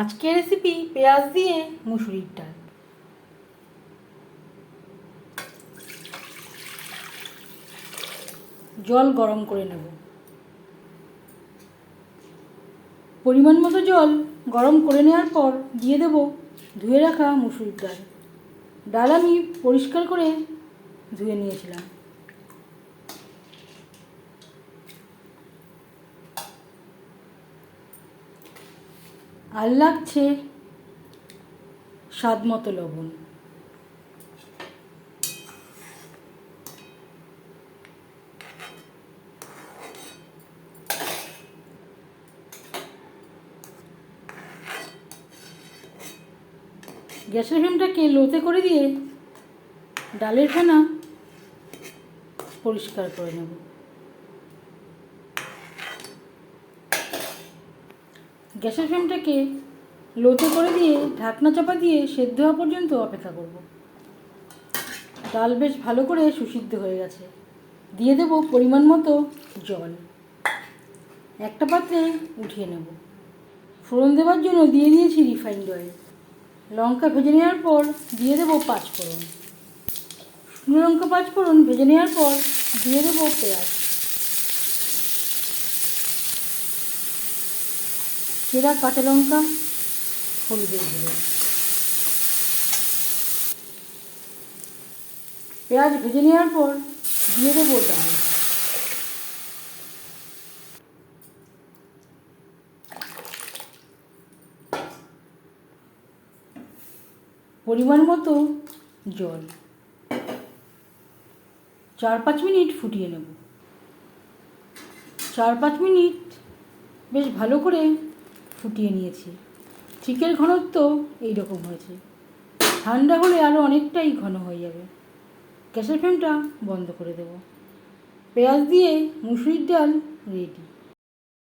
আজকের রেসিপি পেঁয়াজ দিয়ে মুসুরির ডাল। জল গরম করে নেব। পরিমাণ মতো জল গরম করে নেওয়ার পর দিয়ে দেব ধুয়ে রাখা মুসুরির ডাল। ডাল আমি পরিষ্কার করে ধুয়ে নিয়েছিলাম। আর লাগছে স্বাদ মতো লবণ। গ্যাসের ফ্লেমটাকে লোতে করে দিয়ে ডালের ফেনা পরিষ্কার করে নেব। গ্যাসের ফ্লেমটাকে লোতে করে দিয়ে ঢাকনা চাপা দিয়ে সেদ্ধ হওয়া পর্যন্ত অপেক্ষা করব। ডাল বেশ ভালো করে সুসিদ্ধ হয়ে গেছে। দিয়ে দেব পরিমাণ মতো জল। একটা পাত্রে উঠিয়ে নেব। ফোড়ন দেওয়ার জন্য দিয়ে দিয়েছি রিফাইন্ড অয়েল। লঙ্কা ভেজে নেওয়ার পর দিয়ে দেবো পাঁচফোড়ন। শুকনো লঙ্কা পাঁচফোড়ন ভেজে নেওয়ার পর দিয়ে দেবো পেঁয়াজ। চেরা কাঁচা লঙ্কা হলুদের গুঁড়ো পেঁয়াজ ভেজে নেওয়ার পর দিয়ে দেবো ডাল। পরিমাণ মতো জল। চার পাঁচ মিনিট ফুটিয়ে নেব। চার পাঁচ মিনিট বেশ ভালো করে ফুটিয়ে নিয়েছি। চিকের ঘনত্ব এই রকম হয়েছে। ঠান্ডা হলে আরও অনেকটাই ঘন হয়ে যাবে। গ্যাসের ফ্লেমটা বন্ধ করে দেব। পেঁয়াজ দিয়ে মুসুরির ডাল রেডি।